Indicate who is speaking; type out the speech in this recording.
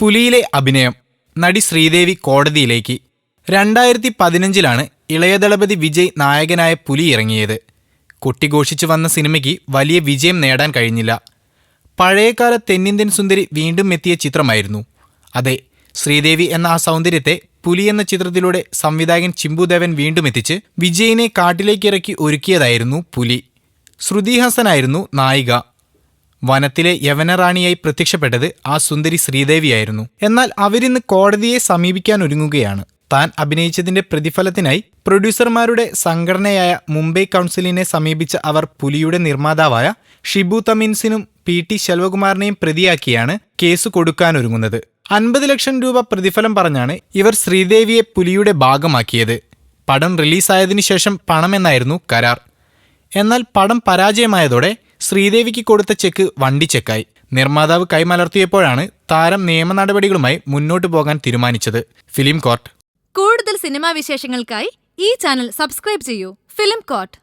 Speaker 1: പുലിയിലെ അഭിനയം നടി ശ്രീദേവി കോടതിയിലേക്ക്. രണ്ടായിരത്തി പതിനഞ്ചിലാണ് ഇളയദളപതി വിജയ് നായകനായ പുലി ഇറങ്ങിയത്. കൊട്ടിഘോഷിച്ചു വന്ന സിനിമയ്ക്ക് വലിയ വിജയം നേടാൻ കഴിഞ്ഞില്ല. പഴയകാല തെന്നിന്ത്യൻ സുന്ദരി വീണ്ടും എത്തിയ ചിത്രമായിരുന്നു. അതെ ശ്രീദേവി എന്ന ആ സൗന്ദര്യത്തെ പുലി എന്ന ചിത്രത്തിലൂടെ സംവിധായകൻ ചിമ്പുദേവൻ വീണ്ടും എത്തിച്ച് വിജയിനെ കാട്ടിലേക്കിറക്കി ഒരുക്കിയതായിരുന്നു പുലി. ശ്രുതി ഹസനായിരുന്നു നായിക. വനത്തിലെ യവനറാണിയായി പ്രത്യക്ഷപ്പെട്ടത് ആ സുന്ദരി ശ്രീദേവിയായിരുന്നു. എന്നാൽ അവരിന്ന് കോടതിയെ സമീപിക്കാൻ ഒരുങ്ങുകയാണ്. താൻ അഭിനയിച്ചതിന്റെ പ്രതിഫലത്തിനായി പ്രൊഡ്യൂസർമാരുടെ സംഘടനയായ മുംബൈ കൗൺസിലിനെ സമീപിച്ച അവർ പുലിയുടെ നിർമ്മാതാവായ ഷിബു തമിൻസിനും പി ടി ശെൽവകുമാറിനെയും പ്രതിയാക്കിയാണ് കേസ് കൊടുക്കാനൊരുങ്ങുന്നത്. അൻപത് ലക്ഷം രൂപ പ്രതിഫലം പറഞ്ഞാണ് ഇവർ ശ്രീദേവിയെ പുലിയുടെ ഭാഗമാക്കിയത്. പടം റിലീസായതിനു ശേഷം പണമെന്നായിരുന്നു കരാർ. എന്നാൽ പടം പരാജയമായതോടെ ശ്രീദേവിക്ക് കൊടുത്ത ചെക്ക് വണ്ടി ചെക്കായി. നിർമ്മാതാവ് കൈമലർത്തിയപ്പോഴാണ് താരം നിയമ നടപടികളുമായി മുന്നോട്ടു പോകാൻ തീരുമാനിച്ചത്. Film court.
Speaker 2: കൂടുതൽ സിനിമാ വിശേഷങ്ങൾക്കായി ഈ ചാനൽ സബ്സ്ക്രൈബ് ചെയ്യൂ. Film coat